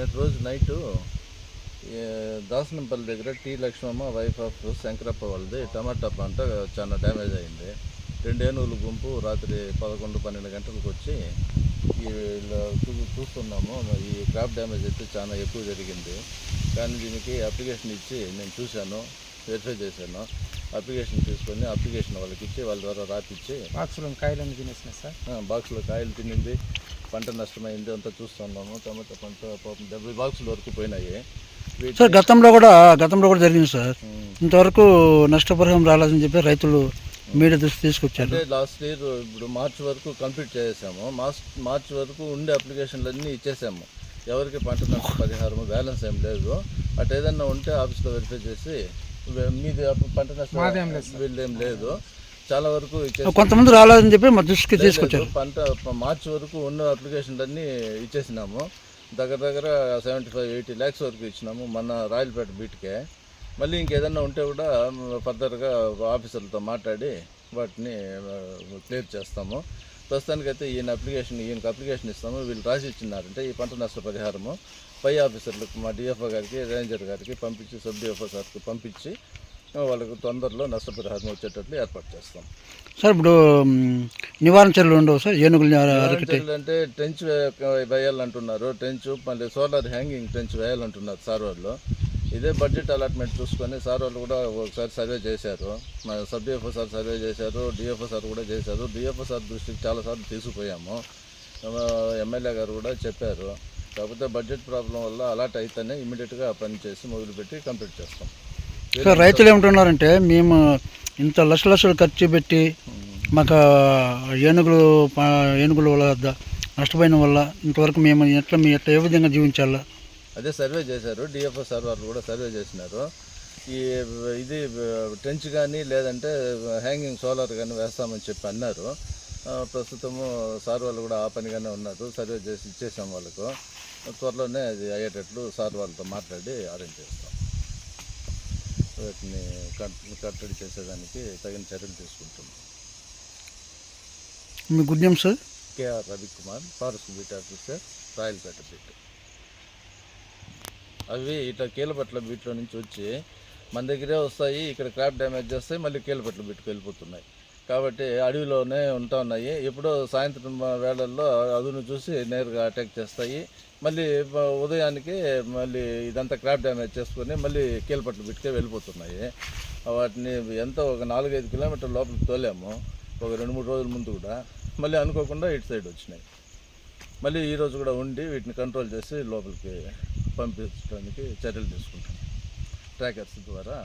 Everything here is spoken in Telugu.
నిన్నటి రోజు నైటు దాసనంపల్లి దగ్గర T Lakshmamma wife of Shankarappa వాళ్ళది టమాటా పంట చాలా డ్యామేజ్ అయింది. రెండు ఏనుగుల గుంపు రాత్రి పదకొండు పన్నెండు గంటలకు వచ్చి చూస్తున్నాము. ఈ క్రాప్ డ్యామేజ్ అయితే చాలా ఎక్కువ జరిగింది. కానీ దీనికి అప్లికేషన్ ఇచ్చి నేను చూశాను వెరిఫై చేశాను. అప్లికేషన్ తీసుకొని అప్లికేషన్ వాళ్ళకి ఇచ్చి వాళ్ళ ద్వారా రాపిచ్చి బాక్సులు కాయలన్నీ తినేసినాయి సార్? బాక్సులో కాయలు తినింది. పంట నష్టమైంది అంతా చూస్తున్నాము టమాటా పంట పాపం డెబ్బై బాక్సుల వరకు పోయినాయి. సార్ గతంలో కూడా గతంలో కూడా జరిగింది సార్. ఇంతవరకు నష్టపరిహారం రాలేదని చెప్పి రైతులు మీడియా దృష్టి తీసుకొచ్చారు. లాస్ట్ ఇయర్ ఇప్పుడు మార్చ్ వరకు కంప్లీట్ చేసాము మార్చ్ మార్చ్ వరకు ఉండే అప్లికేషన్లు అన్నీ ఇచ్చేసాము. ఎవరికి పంట నష్ట పరిహారం బ్యాలెన్స్ ఏం లేదు. అటు ఏదన్నా ఉంటే ఆఫీస్లో వెరిఫై చేసి మీది పంట నష్టం వీళ్ళేం లేదు. చాలా వరకు. కొంతమంది రాలేదని చెప్పి మా దృష్టికి తీసుకొచ్చారు. పంట మార్చి వరకు ఉన్న అప్లికేషన్లు అన్నీ ఇచ్చేసినాము. దగ్గర దగ్గర సెవెంటీ ఫైవ్ ఎయిటీ ల్యాక్స్ వరకు ఇచ్చినాము మన రాయలపేట బీట్కే. మళ్ళీ ఇంకేదన్నా ఉంటే కూడా ఫర్దర్గా ఆఫీసర్లతో మాట్లాడి వాటిని క్లియర్ చేస్తాము. ప్రస్తుతానికైతే ఈయన అప్లికేషన్ ఈయనకి అప్లికేషన్ ఇస్తాము. వీళ్ళు రాసి ఇచ్చినారంటే ఈ పంట నష్ట పరిహారము పై ఆఫీసర్లకు మా డిఎఫ్ఓ గారికి రేంజర్ గారికి పంపించి సబ్ డిఎఫ్ఓ సార్కి పంపించి వాళ్ళకు తొందరలో నష్టపరిహారం వచ్చేటట్లు ఏర్పాటు చేస్తాం. సార్ ఇప్పుడు నివారణ చర్యలు ఉండవు సార్? ఏనుగులు అంటే టెంచ్ వేయాలంటున్నారు. టెంచ్ మళ్ళీ సోలార్ హ్యాంగింగ్ టెంచ్ వేయాలంటున్నారు సార్ వాళ్ళు ఇదే బడ్జెట్ అలాట్మెంట్ చూసుకొని సార్ వాళ్ళు కూడా ఒకసారి సర్వే చేశారు. మా సబ్ డిఎఫ్ఓ సార్ సర్వే చేశారు డిఎఫ్ఓ సార్ కూడా చేశారు. డిఎఫ్ఓ సార్ దృష్టికి చాలాసార్లు తీసుకుపోయాము. ఎమ్మెల్యే గారు కూడా చెప్పారు. కాకపోతే బడ్జెట్ ప్రాబ్లం వల్ల అలాట్ అయితేనే ఇమీడియట్గా పని చేసి మొదలుపెట్టి కంప్లీట్ చేస్తాం. సార్ రైతులు ఏమంటున్నారంటే మేము ఇంత లక్ష లక్షలు ఖర్చు పెట్టి మాకు ఏనుగులు ఏనుగుల వల్ల ద- నష్టపోయిన వల్ల ఇంతవరకు మేము ఎట్లా మీ ఎట్లా ఏ విధంగా జీవించాలా? అదే సర్వే చేశారు డిఎఫ్ఓ సార్ కూడా సర్వే చేసినారు. ఈ ఇది ట్రెంచ్ కానీ లేదంటే హ్యాంగింగ్ సోలార్ కానీ వేస్తామని చెప్పి అన్నారు. ప్రస్తుతము సార్ వాళ్ళు కూడా ఆ పనిగానే ఉన్నారు సర్వే చేసి ఇచ్చేసాం వాళ్ళకు. త్వరలోనే అది అయ్యేటట్లు సార్ వాళ్ళతో మాట్లాడి అరేంజ్ చేస్తాం. వాటిని కట్- కట్టడి చేసేదానికి తగిన చర్యలు తీసుకుంటున్నాం. మీ good name sir? KR Ravikumar forest beat officer Rayalapeta beat. అవి ఇట్లా కీలపట్ల బీట్లో నుంచి వచ్చి మన దగ్గరే వస్తాయి ఇక్కడ క్రాప్ డ్యామేజ్ చేస్తాయి మళ్ళీ కీలపట్ల బీట్కి వెళ్ళిపోతున్నాయి. కాబట్టి అడవిలోనే ఉంటా ఉన్నాయి. ఎప్పుడో సాయంత్రం వేళల్లో అదును చూసి నేరుగా అటాక్ చేస్తాయి. మళ్ళీ ఉదయానికి మళ్ళీ ఇదంతా క్రాప్ డ్యామేజ్ చేసుకొని మళ్ళీ కీలపట్లు పెట్టుకే వెళ్ళిపోతున్నాయి. వాటిని ఎంత ఒక నాలుగైదు కిలోమీటర్ లోపలికి తోలాము. ఒక రెండు మూడు రోజుల ముందు కూడా. మళ్ళీ అనుకోకుండా ఇటు సైడ్ వచ్చినాయి. మళ్ళీ ఈరోజు కూడా ఉండి వీటిని కంట్రోల్ చేసి లోపలికి పంపించడానికి చర్యలు తీసుకుంటాం. ట్రాకర్స్ ద్వారా